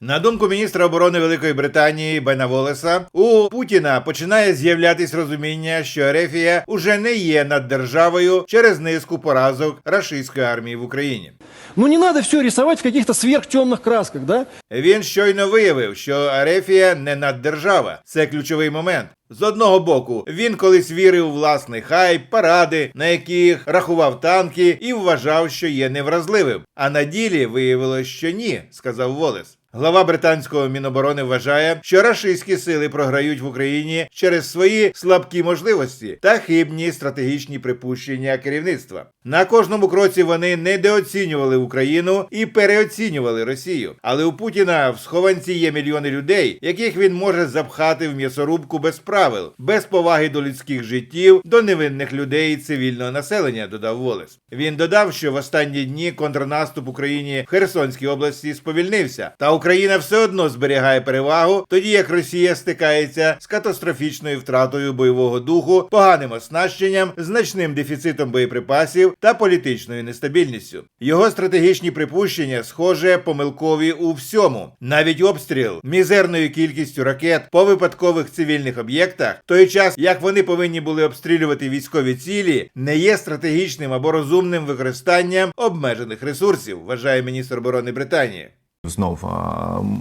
На думку міністра оборони Великої Британії Бена Волеса, у Путіна починає з'являтись розуміння, що Ерефія уже не є наддержавою через низку поразок рашистської армії в Україні. Ну не надо все рисовать в каких-то сверхтемных красках, да? Він щойно виявив, що Арефія не наддержава. Це ключовий момент. З одного боку, він колись вірив у власний хайп, паради, на яких рахував танки, і вважав, що є невразливим. А на ділі виявилось, що ні, сказав Волес. Глава британського міноборони вважає, що рашистські сили програють в Україні через свої слабкі можливості та хибні стратегічні припущення керівництва. На кожному кроці вони недооцінювали Україну і переоцінювали Росію. Але у Путіна в схованці є мільйони людей, яких він може запхати в м'ясорубку без правил, без поваги до людських життів, до невинних людей і цивільного населення. Додав Волес. Він додав, що в останні дні контрнаступ Україні в Херсонській області сповільнився, та Україна все одно зберігає перевагу, тоді як Росія стикається з катастрофічною втратою бойового духу, поганим оснащенням, значним дефіцитом боєприпасів та політичною нестабільністю. Його стратегічні припущення, схоже, помилкові у всьому. Навіть обстріл мізерною кількістю ракет по випадкових цивільних об'єктах, в той час як вони повинні були обстрілювати військові цілі, не є стратегічним або розумним використанням обмежених ресурсів, вважає міністр оборони Британії. Знов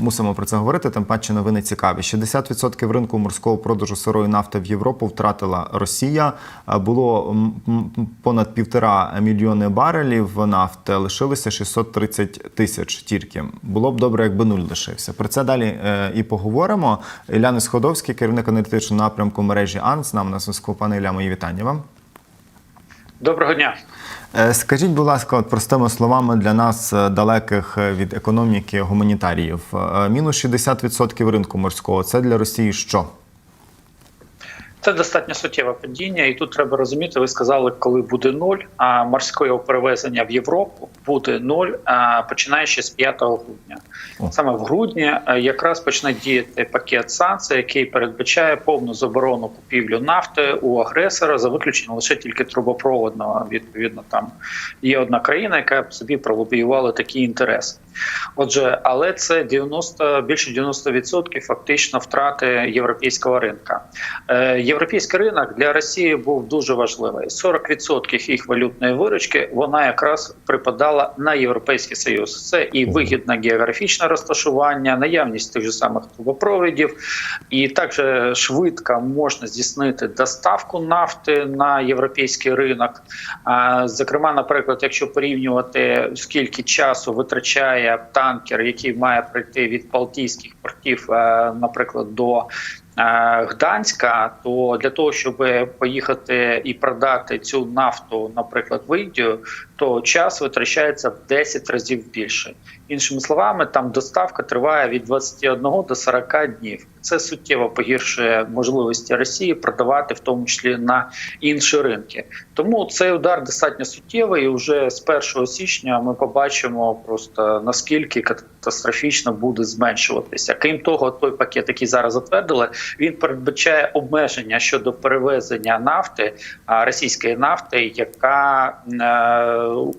мусимо про це говорити. Тим паче новини цікаві. 60% ринку морського продажу сирої нафти в Європу втратила Росія. Було понад півтора мільйони барелів нафти. Лишилося 630 тисяч тільки. Було б добре, якби нуль лишився. Про це далі е, і поговоримо. Іляна Сходовський, керівник аналітичного напрямку мережі АН, з нами на зв'язку. Пане Ілля, мої вітання вам. Доброго дня. Е, Скажіть, будь ласка, от простими словами для нас, е, далеких е, від економіки гуманітаріїв, мінус 60% ринку морського це для Росії що? Це достатньо суттєве падіння, і тут треба розуміти. Ви сказали, коли буде нуль, а морського перевезення в Європу буде нуль, а починаючи з 5 грудня. Саме в грудні е, якраз почне діяти пакет санкцій, який передбачає повну заборону купівлю нафти у агресора за виключенням лише тільки трубопроводного. Відповідно, там є одна країна, яка собі пролобіювала такі інтереси. Отже, але це 90, більше 90% фактично втрати європейського ринка. Е, Європейський ринок для Росії був дуже важливий. 40% їх валютної виручки вона якраз припадала на європейський союз. Це і вигідне географічне розташування, наявність тих же самих трубопровідів, і також швидко можна здійснити доставку нафти на європейський ринок. Зокрема, наприклад, якщо порівнювати скільки часу витрачає танкер, який має прийти від Балтійських портів, е, наприклад, до Гданська, то для того, щоб поїхати і продати цю нафту, наприклад, в Індію, то час витрачається в 10 разів більше. Іншими словами, там доставка триває від 21 до 40 днів. Це суттєво погіршує можливості Росії продавати, в тому числі на інші ринки. Тому цей удар достатньо суттєвий. і Вже з 1 січня ми побачимо просто наскільки катастрофічно буде зменшуватися. Крім того, той пакет, який зараз затвердили, він передбачає обмеження щодо перевезення нафти російської нафти, яка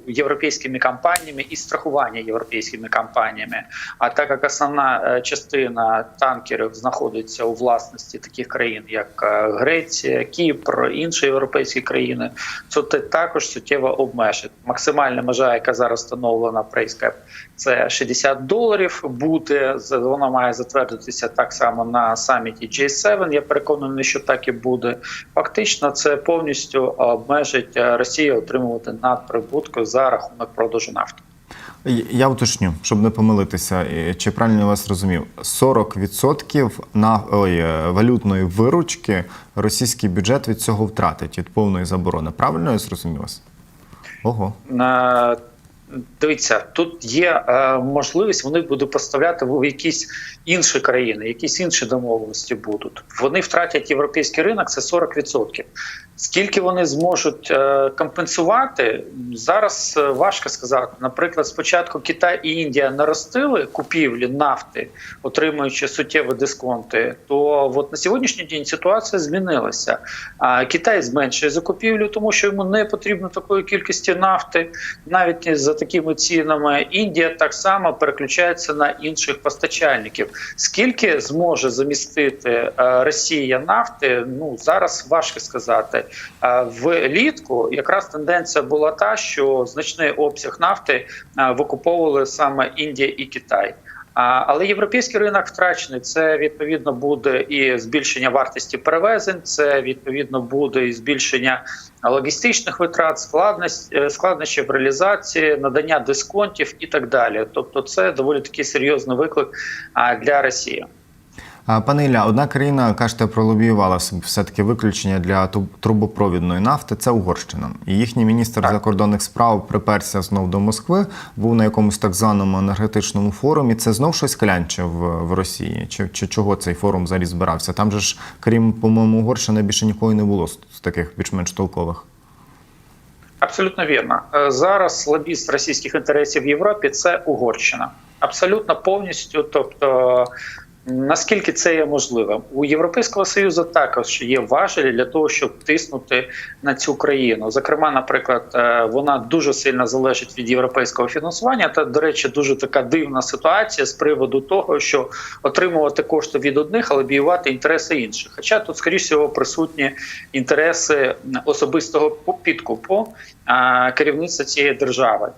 е, європейськими компаніями і страхування європейськими компаніями. А так як основна е, частина танкерів знаходиться у власності таких країн, як е, Греція, Кіпр, інші європейські країни, то це також суттєво обмежить. Максимальна межа, яка зараз встановлена прейскап, це 60 доларів. Буде вона має затвердитися так само на саміті G7. Я переконаний, що так і буде. Фактично, це повністю обмежить е, Росію отримувати надприбутку за рахунок продажу нафти. Я уточню, щоб не помилитися, чи правильно я вас розумів, 40% на ой, е, валютної виручки російський бюджет від цього втратить від повної заборони. Правильно я зрозумів вас? Ого. Е, Дивіться, тут є е, можливість, вони будуть поставляти в якісь інші країни, якісь інші домовленості будуть. Вони втратять європейський ринок, це 40%. Скільки вони зможуть е, компенсувати, зараз е, важко сказати. Наприклад, спочатку Китай і Індія наростили купівлі нафти, отримуючи суттєві дисконти. То от на сьогоднішній день ситуація змінилася. А Китай зменшує закупівлю, тому що йому не потрібно такої кількості нафти, навіть за такими цінами. Індія так само переключається на інших постачальників. Скільки зможе замістити е, Росія нафти? Ну зараз важко сказати. Влітку якраз тенденція була та, що значний обсяг нафти е, викуповували саме Індія і Китай. Але європейський ринок втрачений. Це відповідно буде і збільшення вартості перевезень, це відповідно буде і збільшення логістичних витрат, е, складнощів реалізації, надання дисконтів і так далі. Тобто, це доволі такий серйозний виклик для Росії. Пане Ілля, одна країна, кажете, пролобіювала собі все-таки виключення для трубопровідної нафти. Це Угорщина. І їхній міністр Так. закордонних справ приперся знов до Москви, був на якомусь так званому енергетичному форумі. Це знов щось клянче в, Росії. Чи, чи чого цей форум взагалі збирався? Там же ж, крім, по-моєму, Угорщини, більше нікого не було з, з таких більш-менш толкових. Абсолютно вірно. Е, Зараз лобіст російських інтересів в Європі це Угорщина. Абсолютно повністю. Тобто, наскільки це є можливим, у Європейського союзу також є важелі для того, щоб тиснути на цю країну. Зокрема, наприклад, е, вона дуже сильно залежить від європейського фінансування. Та, до речі, дуже така дивна ситуація з приводу того, що отримувати кошти від одних, але біювати інтереси інших. Хоча тут, скоріш всього, присутні інтереси особистого підкупу керівництва цієї держави.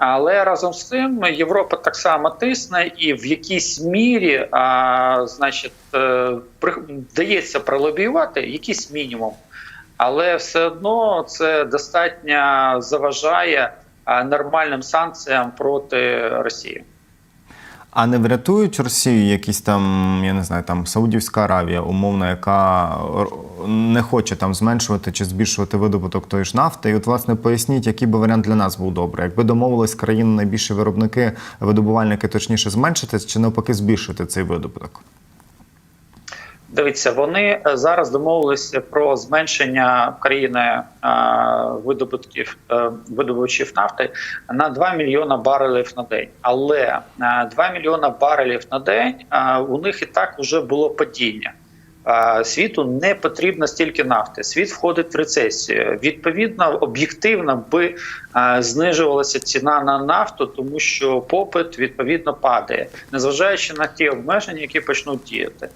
Але разом з тим Європа так само тисне, і в якійсь мірі, а, значить, е, при- вдається пролобіювати якийсь мінімум, але все одно це достатньо заважає нормальним санкціям проти Росії. А не врятують Росію якісь там, я не знаю, там Саудівська Аравія, умовно, яка не хоче там зменшувати чи збільшувати видобуток тої ж нафти. І от, власне, поясніть, який би варіант для нас був добрий. Якби домовились країни найбільші виробники, видобувальники точніше зменшити чи навпаки збільшити цей видобуток? Дивіться, вони е, зараз домовилися про зменшення країни е, видобутків е, видобувачів нафти на 2 мільйона барелів на день. Але е, 2 мільйона барелів на день у них і так вже було падіння. Світу не потрібно стільки нафти. Світ входить в рецесію. Відповідно, об'єктивно би знижувалася ціна на нафту, тому що попит відповідно падає, незважаючи на ті обмеження, які почнуть діяти.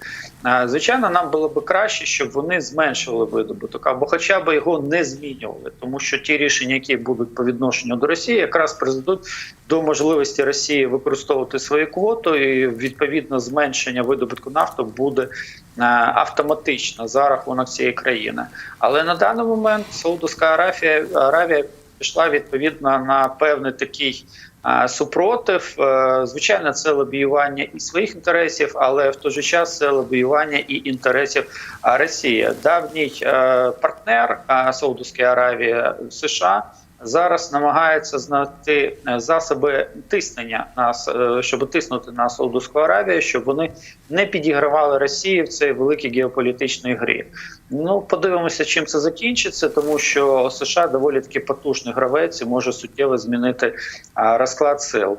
Звичайно, нам було б краще, щоб вони зменшували видобуток або хоча б його не змінювали, тому що ті рішення, які будуть по відношенню до Росії, якраз призведуть до можливості Росії використовувати свою квоту, і відповідно зменшення видобутку нафти буде автоматично за рахунок цієї країни. Але на даний момент Саудовська Аравія, Аравія пішла відповідно на певний такий е, супротив. Е, Звичайно, це лобіювання і своїх інтересів, але в той же час це лобіювання і інтересів е, Росії. Давній е, партнер е, Саудовської Аравії США. Зараз намагається знайти е, засоби тиснення нас, е, щоб тиснути на Саудовську Аравію, щоб вони не підігравали Росії в цій великій геополітичній грі. Ну подивимося, чим це закінчиться, тому що США доволі таки потужний гравець і може суттєво змінити розклад сил.